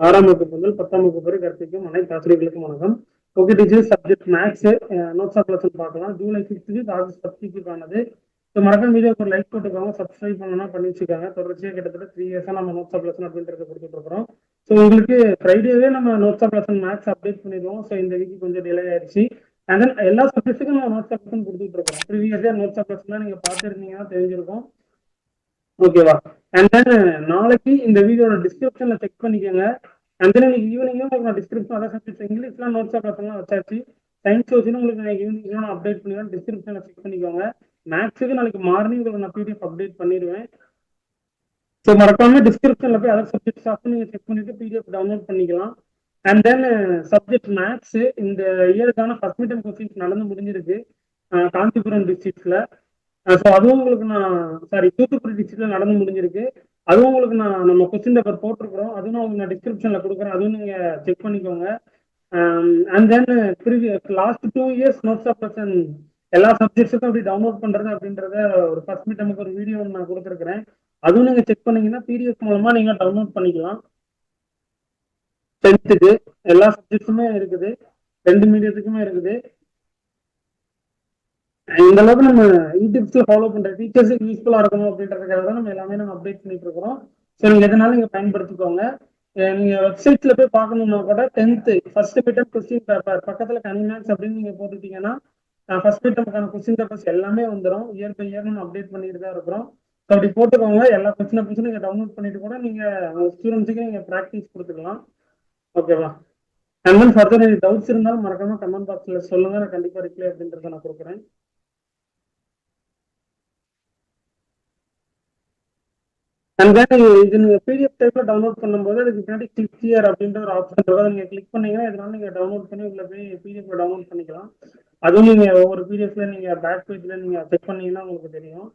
ஆறாம் வகுப்பு முதல் பத்தாம் வகுப்பு வரை கற்பிக்கும் அனைத்து ஆசிரியர்களுக்கும் வணக்கம். Okay teacher subject maths notes of lesson பார்க்கலாம். ஜூலை ஃபிஃப்த்துக்கு ஆகஸ்ட் ஆனது ஸோ மறக்காம வீடியோக்கு ஒரு லைக் போட்டுக்கோங்க. சப்ஸ்கிரைப் பண்ணணும்னா பண்ணி வச்சுக்காங்க தொடர்ச்சியாக கிட்டத்தட்ட த்ரீ இயர்ஸாக நம்ம நோட்ஸ் ஆஃப் லெசன் அப்படின்றத கொடுத்துட்டு இருக்கிறோம். ஸோ உங்களுக்கு ஃப்ரைடேவே நம்ம notes of lesson maths update பண்ணிடுவோம். ஸோ இந்த வீக் கொஞ்சம் டிலே ஆயிடுச்சு. அண்ட் தென் எல்லா சப்ஜெக்ட்டுக்கும் நம்ம நோட்ஸ் ஆஃப் லெசன் கொடுத்துட்டு இருக்கோம் ப்ரீவியஸ் இயர் நோட்ஸ் ஆஃப் லெசன்லாம் நீங்கள் பார்த்துருந்தீங்கன்னா தெரிஞ்சிருக்கும். ஓகேவா அண்ட் தென் நாளைக்கு இந்த வீடியோட டிஸ்கிரிப்ஷன்ல செக் பண்ணிக்கோங்க. அண்ட் தென் இன்னைக்கு ஈவினிங்கும் உங்களுக்கு நான் டிஸ்கிரிப்ஷன் அதான் சப்ஜெக்ட் இங்கிலீஷ்லாம் நோட்ஸ் ஆஃப் வச்சாச்சு. சயின்ஸ் வச்சுன்னு உங்களுக்கு நான் ஈவினிங் நான் அப்டேட் பண்ணிடுவேன் டிஸ்கிரிப்ஷன்ல செக் பண்ணிக்கோங்க. மேக்ஸுக்கு நாளைக்கு மார்னிங் உங்களுக்கு நான் பிடிஎஃப் அப்டேட் பண்ணிடுவேன். ஸோ மறக்காம டிஸ்கிரிப்ஷன்ல போய் அதர் சப்ஜெக்ட்ஸ் ஆஃப் நீங்க செக் பண்ணிட்டு பிடிஎஃப் டவுன்லோட் பண்ணிக்கலாம். அண்ட் தென் சப்ஜெக்ட் மேக்ஸ் இந்த இயருக்கான ஃபர்ஸ்ட் மீட்டம் கொஸ்டின்ஸ் நடந்து முடிஞ்சிருக்கு. காஞ்சிபுரம் டிஸ்ட்ரிக்ட்ல ஸோ அதுவும் உங்களுக்கு நான் சாரி தூத்துக்குடி டிஸ்ட்ரிக்ட்ல நடந்து முடிஞ்சிருக்கு. அதுவும் உங்களுக்கு நான் நம்ம கொஸ்டின் பேப்பர் போட்டிருக்கிறோம். அதுவும் நான் உங்களுக்கு நான் டிஸ்கிரிப்ஷன்ல கொடுக்குறேன். அதுவும் நீங்க செக் பண்ணிக்கோங்க. And then previous last two years notes of person எல்லா சப்ஜெக்ட்ஸுக்கும் அப்படி டவுன்லோட் பண்றது அப்படின்றத ஒரு ஃபர்ஸ்ட் மீட்டமுக்கு ஒரு வீடியோ நான் கொடுத்துருக்கிறேன். அதுவும் நீங்க செக் பண்ணீங்கன்னா பிடிஎஃப் மூலமா நீங்க டவுன்லோட் பண்ணிக்கலாம். டென்த்துக்கு எல்லா சப்ஜெக்ட்ஸுமே இருக்குது. ரெண்டு மீடியத்துக்குமே இருக்குது. இந்த அளவுக்கு நம்ம யூடியூப்ஸ்ல ஃபாலோ பண்ற டீச்சர்ஸுக்கு யூஸ்ஃபுல்லா இருக்கணும் அப்படின்றதுக்காக தான் நம்ம எல்லாமே நம்ம அப்டேட் பண்ணிட்டு இருக்கிறோம். ஸோ நீங்க எதனால நீங்க பயன்படுத்திக்கோங்க. நீங்க வெப்சைட்ல போய் பார்க்கணும்னா கூட tenth first midterm question paper பக்கத்துல கனிமேக்ஸ் அப்படின்னு நீங்க போட்டுட்டீங்கன்னா ஃபர்ஸ்ட் மீட்டமுக்கான கொஸ்டின் பேப்பர்ஸ் எல்லாமே வந்துடும் இயர் பை இயர் நம்ம அப்டேட் பண்ணிட்டு தான் இருக்கிறோம். ஸோ அப்படி போட்டுக்கோங்க. எல்லா கொஸ்டின் பேப்பர்ஸும் நீங்க டவுன்லோட் பண்ணிட்டு கூட நீங்க ஸ்டூடெண்ட்ஸுக்கு நீங்க ப்ராக்டிஸ் கொடுத்துக்கலாம். ஓகேவா அண்ட் தென் ஃபர்தர் எனக்கு டவுட்ஸ் இருந்தாலும் மறக்காம கமெண்ட் பாக்ஸ்ல சொல்லுங்க. நான் கண்டிப்பா ரிப்ளை அப்படின்றத நான் கொடுக்குறேன். அண்ட் தென் இது நீங்க பிடிஎஃப் டைப்ல டவுன்லோட் பண்ணும்போது அதுக்கு பின்னாடி கிளிக் ஹியர் அப்படின்ற ஒரு ஆப்ஷன் இருக்கும் அதை நீங்க கிளிக் பண்ணீங்கன்னா இதனால நீங்க டவுன்லோட் பண்ணி உள்ள போய் பிடிஎஃப் டவுன்லோட் பண்ணிக்கலாம். அதுவும் நீங்க ஒவ்வொரு பிடிஎஃப்ல நீங்க பேக் பேஜ்ல நீங்க செக் பண்ணீங்கன்னா உங்களுக்கு தெரியும்.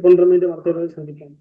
பண்ற மீண்டும் அடுத்த சந்திப்போம்.